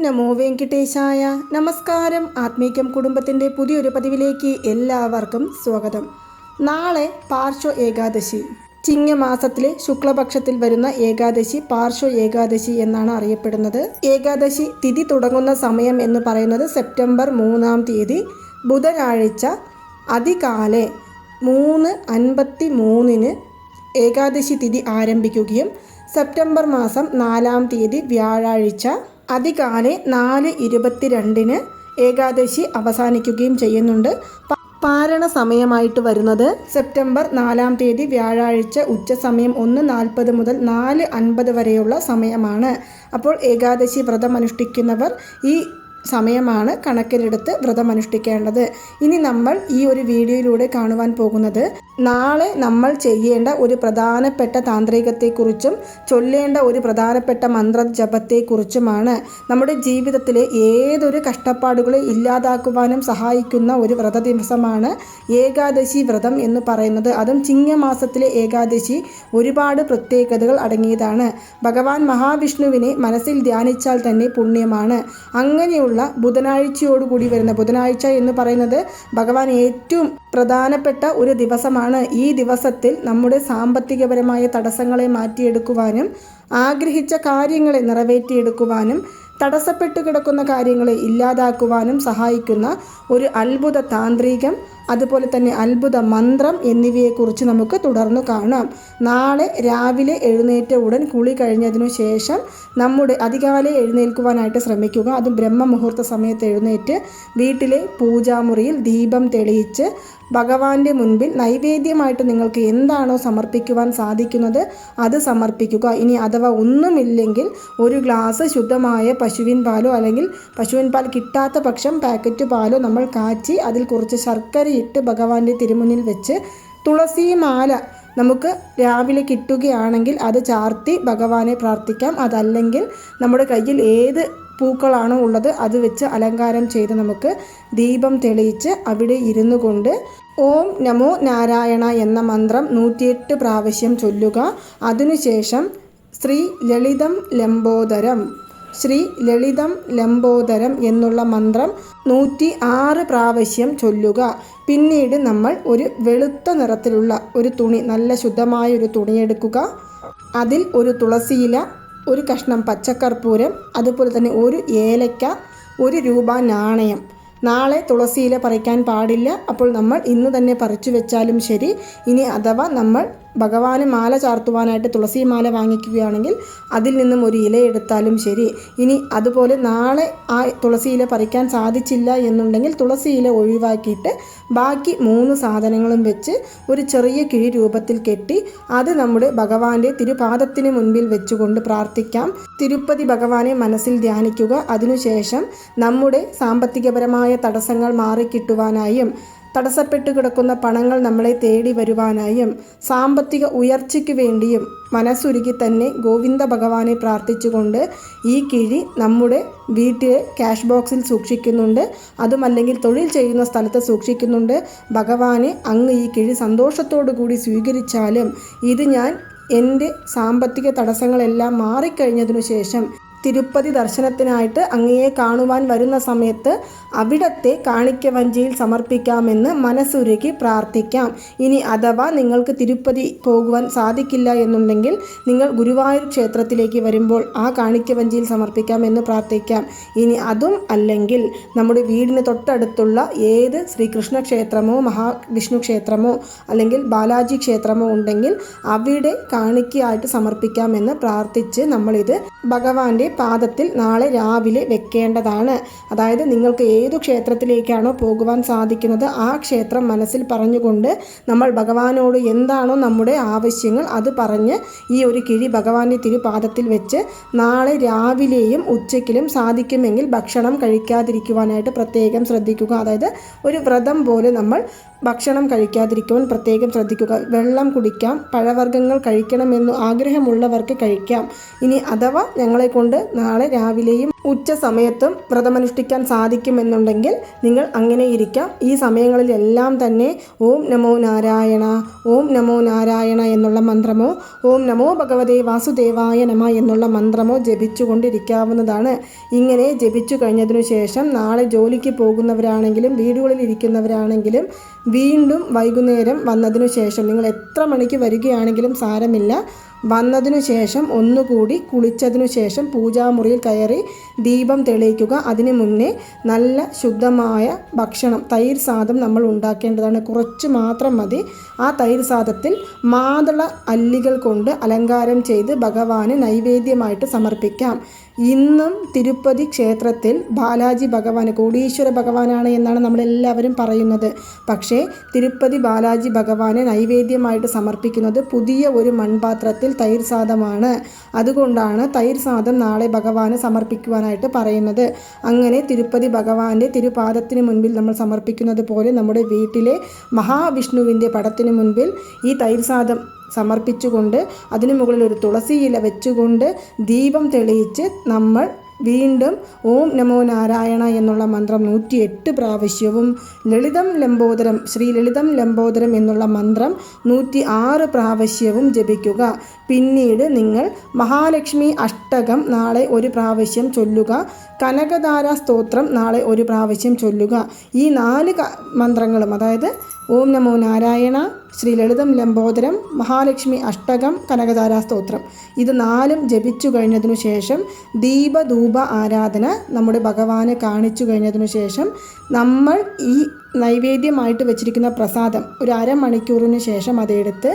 നമോ വെങ്കിട്ടേശായ. നമസ്കാരം. ആത്മീക്യം കുടുംബത്തിന്റെ പുതിയൊരു പതിവിലേക്ക് എല്ലാവർക്കും സ്വാഗതം. നാളെ പാർശ്വ ഏകാദശി. ചിങ്ങമാസത്തിലെ ശുക്ലപക്ഷത്തിൽ വരുന്ന ഏകാദശി പാർശ്വ ഏകാദശി എന്നാണ് അറിയപ്പെടുന്നത്. ഏകാദശി തിഥി തുടങ്ങുന്ന സമയം എന്ന് പറയുന്നത് സെപ്റ്റംബർ മൂന്നാം തീയതി ബുധനാഴ്ച അതികാലെ മൂന്ന് അൻപത്തി മൂന്നിന് ഏകാദശി തിഥി ആരംഭിക്കുകയും സെപ്റ്റംബർ മാസം നാലാം തീയതി വ്യാഴാഴ്ച അതികാലെ നാല് ഇരുപത്തിരണ്ടിന് ഏകാദശി അവസാനിക്കുകയും ചെയ്യുന്നുണ്ട്. പാരണ സമയമായിട്ട് വരുന്നത് സെപ്റ്റംബർ നാലാം തീയതി വ്യാഴാഴ്ച ഉച്ച സമയം ഒന്ന് നാൽപ്പത് മുതൽ നാല് അൻപത് വരെയുള്ള സമയമാണ്. അപ്പോൾ ഏകാദശി വ്രതം അനുഷ്ഠിക്കുന്നവർ ഈ സമയമാണ് കണക്കിലെടുത്ത് വ്രതം അനുഷ്ഠിക്കേണ്ടത് ഇനി നമ്മൾ ഈ ഒരു വീഡിയോയിലൂടെ കാണുവാൻ പോകുന്നത് നാളെ നമ്മൾ ചെയ്യേണ്ട ഒരു പ്രധാനപ്പെട്ട താന്ത്രികത്തെക്കുറിച്ചും ചൊല്ലേണ്ട ഒരു പ്രധാനപ്പെട്ട മന്ത്ര ജപത്തെക്കുറിച്ചുമാണ് നമ്മുടെ ജീവിതത്തിലെ ഏതൊരു കഷ്ടപ്പാടുകളെ ഇല്ലാതാക്കുവാനും സഹായിക്കുന്ന ഒരു വ്രത ദിവസമാണ് ഏകാദശി വ്രതം എന്ന് പറയുന്നത്. അതും ചിങ്ങമാസത്തിലെ ഏകാദശി ഒരുപാട് പ്രത്യേകതകൾ അടങ്ങിയതാണ്. ഭഗവാൻ മഹാവിഷ്ണുവിനെ മനസ്സിൽ ധ്യാനിച്ചാൽ തന്നെ പുണ്യമാണ്. അങ്ങനെയുള്ള ബുധനാഴ്ചയോടുകൂടി വരുന്ന ബുധനാഴ്ച എന്ന് പറയുന്നത് ഭഗവാൻ ഏറ്റവും പ്രധാനപ്പെട്ട ഒരു ദിവസമാണ്. ഈ ദിവസത്തിൽ നമ്മുടെ സാമ്പത്തികപരമായ തടസ്സങ്ങളെ മാറ്റിയെടുക്കുവാനും ആഗ്രഹിച്ച കാര്യങ്ങളെ നിറവേറ്റിയെടുക്കുവാനും തടസ്സപ്പെട്ടു കിടക്കുന്ന കാര്യങ്ങളെ ഇല്ലാതാക്കുവാനും സഹായിക്കുന്ന ഒരു അത്ഭുത താന്ത്രികം അതുപോലെ തന്നെ അത്ഭുത മന്ത്രം എന്നിവയെക്കുറിച്ച് നമുക്ക് തുടർന്ന് കാണാം. നാളെ രാവിലെ എഴുന്നേറ്റ ഉടൻ കുളി കഴിഞ്ഞതിനു ശേഷം നമ്മുടെ അധികാലെ എഴുന്നേൽക്കുവാനായിട്ട് ശ്രമിക്കുക. അതും ബ്രഹ്മമുഹൂർത്ത സമയത്ത് എഴുന്നേറ്റ് വീട്ടിലെ പൂജാമുറിയിൽ ദീപം തെളിയിച്ച് ഭഗവാന്റെ മുൻപിൽ നൈവേദ്യമായിട്ട് നിങ്ങൾക്ക് എന്താണോ സമർപ്പിക്കുവാൻ സാധിക്കുന്നത് അത് സമർപ്പിക്കുക. ഇനി അഥവാ ഒന്നുമില്ലെങ്കിൽ ഒരു ഗ്ലാസ് ശുദ്ധമായ പശുവിൻ പാലോ അല്ലെങ്കിൽ പശുവിൻ പാൽ കിട്ടാത്ത പക്ഷം പാക്കറ്റ് പാലോ നമ്മൾ കാച്ചി അതിൽ കുറച്ച് ശർക്കരയിട്ട് ഭഗവാന്റെ തിരുമുന്നിൽ വെച്ച് തുളസി മാല നമുക്ക് രാവിലെ കിട്ടുകയാണെങ്കിൽ അത് ചാർത്തി ഭഗവാനെ പ്രാർത്ഥിക്കാം. അതല്ലെങ്കിൽ നമ്മുടെ കയ്യിൽ ഏത് പൂക്കളാണോ ഉള്ളത് അത് വെച്ച് അലങ്കാരം ചെയ്ത് നമുക്ക് ദീപം തെളിയിച്ച് അവിടെ ഇരുന്നു കൊണ്ട് ഓം നമോ നാരായണ എന്ന മന്ത്രം നൂറ്റിയെട്ട് പ്രാവശ്യം ചൊല്ലുക. അതിനുശേഷം ശ്രീ ലളിതം ലംബോദരം ശ്രീ ലളിതം ലംബോദരം എന്നുള്ള മന്ത്രം നൂറ്റി ആറ് പ്രാവശ്യം ചൊല്ലുക. പിന്നീട് നമ്മൾ ഒരു വെളുത്ത നിറത്തിലുള്ള ഒരു തുണി നല്ല ശുദ്ധമായ ഒരു തുണി എടുക്കുക അതിൽ ഒരു തുളസിയില ഒരു കഷ്ണം പച്ചക്കർപ്പൂരം അതുപോലെ തന്നെ ഒരു ഏലക്ക ഒരു രൂപ നാണയം. നാളെ തുളസിയില പറിക്കാൻ പാടില്ല. അപ്പോൾ നമ്മൾ ഇന്ന് തന്നെ പറിച്ചു വെച്ചാലും ശരി. ഇനി അഥവാ നമ്മൾ ഭഗവാന് മാല ചാർത്തുവാനായിട്ട് തുളസി മാല വാങ്ങിക്കുകയാണെങ്കിൽ അതിൽ നിന്നും ഒരു ഇല എടുത്താലും ശരി. ഇനി അതുപോലെ നാളെ ആ തുളസി ഇല പറിക്കാൻ സാധിച്ചില്ല എന്നുണ്ടെങ്കിൽ തുളസി ഇല ഒഴിവാക്കിയിട്ട് ബാക്കി മൂന്ന് സാധനങ്ങളും വെച്ച് ഒരു ചെറിയ കിഴി രൂപത്തിൽ കെട്ടി അത് നമ്മുടെ ഭഗവാന്റെ തിരുപാദത്തിന് മുൻപിൽ വെച്ചുകൊണ്ട് പ്രാർത്ഥിക്കാം. തിരുപ്പതി ഭഗവാനെ മനസ്സിൽ ധ്യാനിക്കുക. അതിനുശേഷം നമ്മുടെ സാമ്പത്തികപരമായ തടസ്സങ്ങൾ മാറിക്കിട്ടുവാനായും തടസ്സപ്പെട്ടു കിടക്കുന്ന പണങ്ങൾ നമ്മളെ തേടി വരുവാനായും സാമ്പത്തിക ഉയർച്ചയ്ക്ക് വേണ്ടിയും മനസ്സുരുക്കി തന്നെ ഗോവിന്ദ ഭഗവാനെ പ്രാർത്ഥിച്ചുകൊണ്ട് ഈ കിഴി നമ്മുടെ വീട്ടിൽ ക്യാഷ് ബോക്സിൽ സൂക്ഷിക്കുന്നുണ്ട്. അതുമല്ലെങ്കിൽ തൊഴിൽ ചെയ്യുന്ന സ്ഥലത്ത് സൂക്ഷിക്കുന്നുണ്ട്. ഭഗവാനെ അങ്ങ് ഈ കിഴി സന്തോഷത്തോടു കൂടി സ്വീകരിച്ചാലും ഇത് ഞാൻ എന്റെ സാമ്പത്തിക തടസ്സങ്ങളെല്ലാം മാറിക്കഴിഞ്ഞതിനു ശേഷം തിരുപ്പതി ദർശനത്തിനായിട്ട് അങ്ങയെ കാണുവാൻ വരുന്ന സമയത്ത് അവിടത്തെ കാണിക്കവഞ്ചിയിൽ സമർപ്പിക്കാമെന്ന് മനസ്സുരുക്കി പ്രാർത്ഥിക്കാം. ഇനി അഥവാ നിങ്ങൾക്ക് തിരുപ്പതി പോകുവാൻ സാധിക്കില്ല എന്നുണ്ടെങ്കിൽ നിങ്ങൾ ഗുരുവായൂർ ക്ഷേത്രത്തിലേക്ക് വരുമ്പോൾ ആ കാണിക്കവഞ്ചിയിൽ സമർപ്പിക്കാമെന്ന് പ്രാർത്ഥിക്കാം. ഇനി അതും അല്ലെങ്കിൽ നമ്മുടെ വീടിന് തൊട്ടടുത്തുള്ള ഏത് ശ്രീകൃഷ്ണ ക്ഷേത്രമോ മഹാവിഷ്ണു ക്ഷേത്രമോ അല്ലെങ്കിൽ ബാലാജി ക്ഷേത്രമോ ഉണ്ടെങ്കിൽ അവിടെ കാണിക്കയായിട്ട് സമർപ്പിക്കാമെന്ന് പ്രാർത്ഥിച്ച് നമ്മളിത് ഭഗവാന്റെ പാദത്തിൽ നാളെ രാവിലെ വെക്കേണ്ടതാണ്. അതായത് നിങ്ങൾക്ക് ഏതു ക്ഷേത്രത്തിലേക്കാണോ പോകുവാൻ സാധിക്കുന്നത് ആ ക്ഷേത്രം മനസ്സിൽ പറഞ്ഞുകൊണ്ട് നമ്മൾ ഭഗവാനോട് എന്താണോ നമ്മുടെ ആവശ്യങ്ങൾ അത് പറഞ്ഞ് ഈ ഒരു കിഴി ഭഗവാന്റെ തിരുപാദത്തിൽ വെച്ച് നാളെ രാവിലെയും ഉച്ചയ്ക്കിലും സാധിക്കുമെങ്കിൽ ഭക്ഷണം കഴിക്കാതിരിക്കുവാനായിട്ട് പ്രത്യേകം ശ്രദ്ധിക്കുക. അതായത് ഒരു വ്രതം പോലെ നമ്മൾ ഭക്ഷണം കഴിക്കാതിരിക്കുവാൻ പ്രത്യേകം ശ്രദ്ധിക്കുക. വെള്ളം കുടിക്കാം. പഴവർഗങ്ങൾ കഴിക്കണമെന്നു ആഗ്രഹമുള്ളവർക്ക് കഴിക്കാം. ഇനി അഥവാ ഞങ്ങളെ കൊണ്ട് നാളെ രാവിലെയും ഉച്ച സമയത്തും വ്രതമനുഷ്ഠിക്കാൻ സാധിക്കുമെന്നുണ്ടെങ്കിൽ നിങ്ങൾ അങ്ങനെ ഇരിക്കാം ഈ സമയങ്ങളിലെല്ലാം തന്നെ ഓം നമോ നാരായണ ഓം നമോ നാരായണ എന്നുള്ള മന്ത്രമോ ഓം നമോ ഭഗവതേ വാസുദേവായ നമ എന്നുള്ള മന്ത്രമോ ജപിച്ചുകൊണ്ടിരിക്കാവുന്നതാണ്. ഇങ്ങനെ ജപിച്ചു കഴിഞ്ഞതിനു ശേഷം നാളെ ജോലിക്ക് പോകുന്നവരാണെങ്കിലും വീടുകളിൽ ഇരിക്കുന്നവരാണെങ്കിലും വീണ്ടും വൈകുന്നേരം വന്നതിനു ശേഷം നിങ്ങൾ എത്ര മണിക്ക് വരികയാണെങ്കിലും സാരമില്ല. വന്നതിനു ശേഷം ഒന്നുകൂടി കുളിച്ചതിനു ശേഷം പൂജാമുറിയിൽ കയറി ദീപം തെളിയിക്കുക. അതിനു മുന്നേ നല്ല ശുദ്ധമായ ഭക്ഷണം തൈര് സാദം നമ്മൾ ഉണ്ടാക്കേണ്ടതാണ്. കുറച്ച് മാത്രം മതി. ആ തൈര് സാദത്തിൽ മാതള അല്ലികൾ കൊണ്ട് അലങ്കാരം ചെയ്ത് ഭഗവാന് നൈവേദ്യമായിട്ട് സമർപ്പിക്കാം. ഇന്നും തിരുപ്പതി ക്ഷേത്രത്തിൽ ബാലാജി ഭഗവാൻ കോടീശ്വര ഭഗവാനാണ് എന്നാണ് നമ്മളെല്ലാവരും പറയുന്നത്. പക്ഷേ തിരുപ്പതി ബാലാജി ഭഗവാനെ നൈവേദ്യമായിട്ട് സമർപ്പിക്കുന്നത് പുതിയ ഒരു മൺപാത്രത്തിൽ തൈര് സാദമാണ് അതുകൊണ്ടാണ് തൈര് സാദം നാളെ ഭഗവാന് സമർപ്പിക്കുവാനായിട്ട് പറയുന്നത്. അങ്ങനെ തിരുപ്പതി ഭഗവാന്റെ തിരുപാദത്തിന് മുൻപിൽ നമ്മൾ സമർപ്പിക്കുന്നത് പോലെ നമ്മുടെ വീട്ടിലെ മഹാവിഷ്ണുവിന്റെ പടത്തിന് മുൻപിൽ ഈ തൈര് സാദം സമർപ്പിച്ചുകൊണ്ട് അതിനു മുകളിൽ ഒരു തുളസി ഇല വെച്ചുകൊണ്ട് ദീപം തെളിയിച്ച് നമ്മൾ വീണ്ടും ഓം നമോ നാരായണ എന്നുള്ള മന്ത്രം നൂറ്റിയെട്ട് പ്രാവശ്യവും ലളിതം ലംബോദരം ശ്രീ ലളിതം ലംബോദരം എന്നുള്ള മന്ത്രം നൂറ്റി ആറ് പ്രാവശ്യവും ജപിക്കുക. പിന്നീട് നിങ്ങൾ മഹാലക്ഷ്മി അഷ്ടകം നാളെ ഒരു പ്രാവശ്യം ചൊല്ലുക. കനകധാര സ്തോത്രം നാളെ ഒരു പ്രാവശ്യം ചൊല്ലുക. ഈ നാല് മന്ത്രങ്ങളും അതായത് ഓം നമോ നാരായണ ശ്രീ ലളിതം ലംബോദരം മഹാലക്ഷ്മി അഷ്ടകം കനകധാര സ്തോത്രം. ഇത് നാലും ജപിച്ചു കഴിഞ്ഞതിനു ശേഷം ദീപധൂപ ആരാധന നമ്മുടെ ഭഗവാനെ കാണിച്ചു കഴിഞ്ഞതിനു ശേഷം നമ്മൾ ഈ നൈവേദ്യമായിട്ട് വെച്ചിരിക്കുന്ന പ്രസാദം ഒരു അരമണിക്കൂറിന് ശേഷം അതെടുത്ത്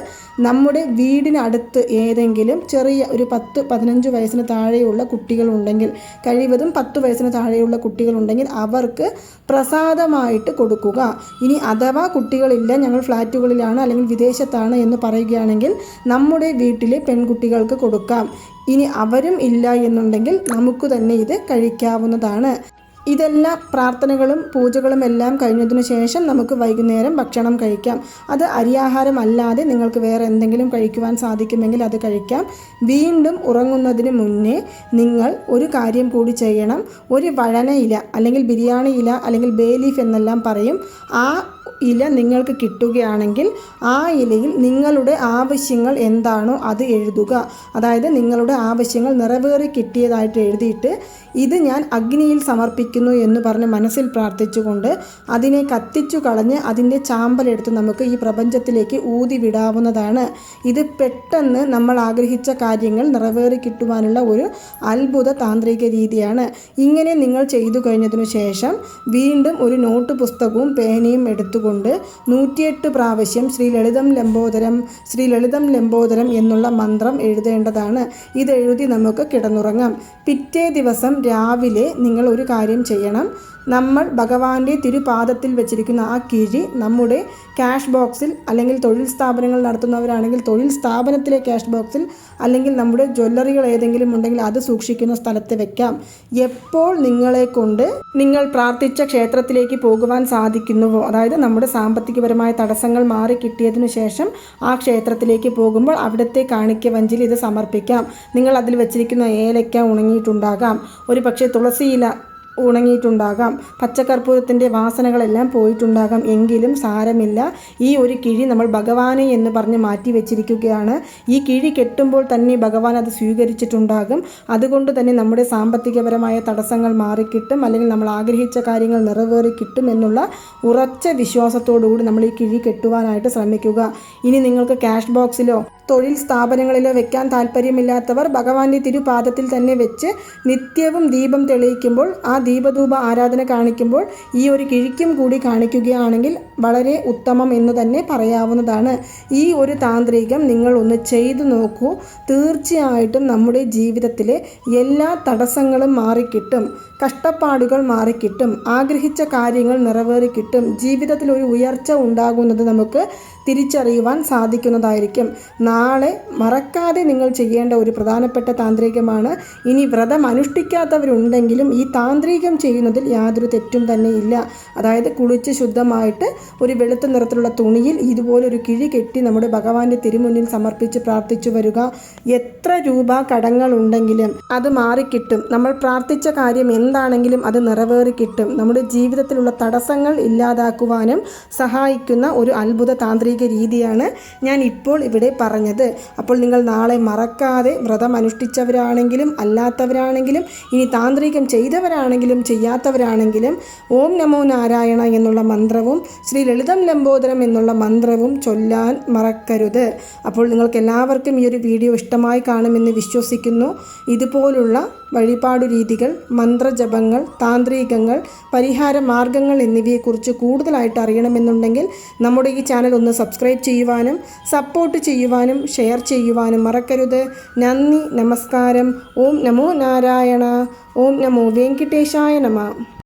നമ്മുടെ വീടിനടുത്ത് ഏതെങ്കിലും ചെറിയ ഒരു പത്ത് പതിനഞ്ച് വയസ്സിന് താഴെയുള്ള കുട്ടികളുണ്ടെങ്കിൽ കഴിവതും പത്ത് വയസ്സിന് താഴെയുള്ള കുട്ടികളുണ്ടെങ്കിൽ അവർക്ക് പ്രസാദമായിട്ട് കൊടുക്കുക. ഇനി അഥവാ കുട്ടികളില്ല ഞങ്ങൾ ഫ്ലാറ്റുകളിലാണ് അല്ലെങ്കിൽ വിദേശത്താണ് എന്ന് പറയുകയാണെങ്കിൽ നമ്മുടെ വീട്ടിലെ പെൺകുട്ടികൾക്ക് കൊടുക്കാം. ഇനി അവരും ഇല്ല എന്നുണ്ടെങ്കിൽ നമുക്ക് തന്നെ ഇത് കഴിക്കാവുന്നതാണ്. ഇതെല്ലാം പ്രാർത്ഥനകളും പൂജകളും എല്ലാം കഴിഞ്ഞതിനു ശേഷം നമുക്ക് വൈകുന്നേരം ഭക്ഷണം കഴിക്കാം. അത് അരിയാഹാരം അല്ലാതെ നിങ്ങൾക്ക് വേറെ എന്തെങ്കിലും കഴിക്കുവാൻ സാധിക്കുമെങ്കിൽ അത് കഴിക്കാം. വീണ്ടും ഉറങ്ങുന്നതിന് മുന്നേ നിങ്ങൾ ഒരു കാര്യം കൂടി ചെയ്യണം. ഒരു വഴന ഇല അല്ലെങ്കിൽ ബിരിയാണി ഇല അല്ലെങ്കിൽ ബേ ലീഫ് എന്നെല്ലാം പറയും. ആ ഇല നിങ്ങൾക്ക് കിട്ടുകയാണെങ്കിൽ ആ ഇലയിൽ നിങ്ങളുടെ ആവശ്യങ്ങൾ എന്താണോ അത് എഴുതുക. അതായത് നിങ്ങളുടെ ആവശ്യങ്ങൾ നിറവേറി കിട്ടിയതായിട്ട് എഴുതിയിട്ട് ഇത് ഞാൻ അഗ്നിയിൽ സമർപ്പിക്കുന്നു എന്ന് പറഞ്ഞ് മനസ്സിൽ പ്രാർത്ഥിച്ചുകൊണ്ട് അതിനെ കത്തിച്ചു കളഞ്ഞ് അതിന്റെ ചാമ്പലെടുത്ത് നമുക്ക് ഈ പ്രപഞ്ചത്തിലേക്ക് ഊതി വിടാവുന്നതാണ്. ഇത് പെട്ടെന്ന് നമ്മൾ ആഗ്രഹിച്ച കാര്യങ്ങൾ നിറവേറി കിട്ടുവാനുള്ള ഒരു അത്ഭുത താന്ത്രിക രീതിയാണ്. ഇങ്ങനെ നിങ്ങൾ ചെയ്തു കഴിഞ്ഞതിനു ശേഷം വീണ്ടും ഒരു നോട്ട് പുസ്തകവും പേനയും എടുത്തുകൊണ്ട് നൂറ്റിയെട്ട് പ്രാവശ്യം ശ്രീ ലളിതം ലംബോദരം ശ്രീ ലളിതം ലംബോദരം എന്നുള്ള മന്ത്രം എഴുതേണ്ടതാണ്. ഇതെഴുതി നമുക്ക് കിടന്നുറങ്ങാം. പിറ്റേ ദിവസം രാവിലെ നിങ്ങൾ ഒരു കാര്യം ചെയ്യണം. നമ്മൾ ഭഗവാന്റെ തിരുപാദത്തിൽ വെച്ചിരിക്കുന്ന ആ കിഴി നമ്മുടെ ക്യാഷ് ബോക്സിൽ അല്ലെങ്കിൽ തൊഴിൽ സ്ഥാപനങ്ങൾ നടത്തുന്നവരാണെങ്കിൽ തൊഴിൽ സ്ഥാപനത്തിലെ ക്യാഷ് ബോക്സിൽ അല്ലെങ്കിൽ നമ്മുടെ ജ്വല്ലറികൾ ഏതെങ്കിലും ഉണ്ടെങ്കിൽ അത് സൂക്ഷിക്കുന്ന സ്ഥലത്ത് വെക്കാം. എപ്പോൾ നിങ്ങളെ കൊണ്ട് നിങ്ങൾ പ്രാർത്ഥിച്ച ക്ഷേത്രത്തിലേക്ക് പോകുവാൻ സാധിക്കുന്നുവോ? അതായത് നമ്മുടെ സാമ്പത്തികപരമായ തടസ്സങ്ങൾ മാറി കിട്ടിയതിനു ശേഷം ആ ക്ഷേത്രത്തിലേക്ക് പോകുമ്പോൾ അവിടുത്തെ കാണിക്ക വഞ്ചിൽ ഇത് സമർപ്പിക്കാം. നിങ്ങൾ അതിൽ വെച്ചിരിക്കുന്ന ഏലയ്ക്ക ഉണങ്ങിയിട്ടുണ്ടാകാം. ഒരു പക്ഷേ തുളസിയില ഉണങ്ങിയിട്ടുണ്ടാകാം. പച്ചക്കർപ്പൂരത്തിന്റെ വാസനകളെല്ലാം പോയിട്ടുണ്ടാകാം. എങ്കിലും സാരമില്ല. ഈ ഒരു കിഴി നമ്മൾ ഭഗവാനെ എന്ന് പറഞ്ഞ് മാറ്റി വെച്ചിരിക്കുകയാണ്. ഈ കിഴി കെട്ടുമ്പോൾ തന്നെ ഭഗവാൻ അത് സ്വീകരിച്ചിട്ടുണ്ടാകും. അതുകൊണ്ട് തന്നെ നമ്മുടെ സാമ്പത്തികപരമായ തടസ്സങ്ങൾ മാറിക്കിട്ടും. അല്ലെങ്കിൽ നമ്മൾ ആഗ്രഹിച്ച കാര്യങ്ങൾ നിറവേറി കിട്ടും എന്നുള്ള ഉറച്ച വിശ്വാസത്തോടുകൂടി നമ്മൾ ഈ കിഴി കെട്ടുവാനായിട്ട് ശ്രമിക്കുക. ഇനി നിങ്ങൾക്ക് ക്യാഷ് ബോക്സിലോ തൊഴിൽ സ്ഥാപനങ്ങളിലോ വെക്കാൻ താല്പര്യമില്ലാത്തവർ ഭഗവാന്റെ തിരുപാദത്തിൽ തന്നെ വെച്ച് നിത്യവും ദീപം തെളിയിക്കുമ്പോൾ ആ ദീപധൂപ ആരാധന കാണിക്കുമ്പോൾ ഈ ഒരു കിഴിക്കും കൂടി കാണിക്കുകയാണെങ്കിൽ വളരെ ഉത്തമം എന്ന് തന്നെ പറയാവുന്നതാണ്. ഈ ഒരു താന്ത്രികം നിങ്ങൾ ഒന്ന് ചെയ്തു നോക്കൂ. തീർച്ചയായിട്ടും നമ്മുടെ ജീവിതത്തിലെ എല്ലാ തടസ്സങ്ങളും മാറിക്കിട്ടും. കഷ്ടപ്പാടുകൾ മാറിക്കിട്ടും. ആഗ്രഹിച്ച കാര്യങ്ങൾ നിറവേറിക്കിട്ടും ജീവിതത്തിൽ ഒരു ഉയർച്ച ഉണ്ടാകുന്നത് നമുക്ക് തിരിച്ചറിയുവാൻ സാധിക്കുന്നതായിരിക്കും. നാളെ മറക്കാതെ നിങ്ങൾ ചെയ്യേണ്ട ഒരു പ്രധാനപ്പെട്ട താന്ത്രികമാണ്. ഇനി വ്രതം അനുഷ്ഠിക്കാത്തവരുണ്ടെങ്കിലും ഈ താന്ത്രിക താന്ത്രികം ചെയ്യുന്നതിൽ യാതൊരു തെറ്റും തന്നെ ഇല്ല. അതായത് കുളിച്ച് ശുദ്ധമായിട്ട് ഒരു വെളുത്ത നിറത്തിലുള്ള തുണിയിൽ ഇതുപോലൊരു കിഴി കെട്ടി നമ്മുടെ ഭഗവാന്റെ തിരുമുന്നിൽ സമർപ്പിച്ച് പ്രാർത്ഥിച്ചു വരിക. എത്ര രൂപ കടങ്ങളുണ്ടെങ്കിലും അത് മാറിക്കിട്ടും. നമ്മൾ പ്രാർത്ഥിച്ച കാര്യം എന്താണെങ്കിലും അത് നിറവേറി കിട്ടും നമ്മുടെ ജീവിതത്തിലുള്ള തടസ്സങ്ങൾ ഇല്ലാതാക്കുവാനും സഹായിക്കുന്ന ഒരു അത്ഭുത താന്ത്രിക രീതിയാണ് ഞാൻ ഇപ്പോൾ ഇവിടെ പറഞ്ഞത്. അപ്പോൾ നിങ്ങൾ നാളെ മറക്കാതെ വ്രതം അനുഷ്ഠിച്ചവരാണെങ്കിലും അല്ലാത്തവരാണെങ്കിലും ഇനി താന്ത്രികം ചെയ്തവരാണെങ്കിലും ചെയ്യാത്തവരാണെങ്കിലും ഓം നമോ നാരായണ എന്നുള്ള മന്ത്രവും ശ്രീ ലളിതം ലംബോദരം എന്നുള്ള മന്ത്രവും ചൊല്ലാൻ മറക്കരുത്. അപ്പോൾ നിങ്ങൾക്ക് എല്ലാവർക്കും ഈ ഒരു വീഡിയോ ഇഷ്ടമായി കാണുമെന്ന് വിശ്വസിക്കുന്നു. ഇതുപോലുള്ള വഴിപാടു രീതികൾ മന്ത്രജപങ്ങൾ താന്ത്രികങ്ങൾ പരിഹാര മാർഗങ്ങൾ എന്നിവയെക്കുറിച്ച് കൂടുതലായിട്ട് അറിയണമെന്നുണ്ടെങ്കിൽ നമ്മുടെ ഈ ചാനൽ ഒന്ന് സബ്സ്ക്രൈബ് ചെയ്യുവാനും സപ്പോർട്ട് ചെയ്യുവാനും ഷെയർ ചെയ്യുവാനും മറക്കരുത്. നന്ദി നമസ്കാരം. ഓം നമോ നാരായണ. ഓം നമോ വെങ്കിട്ടേശായ നമ.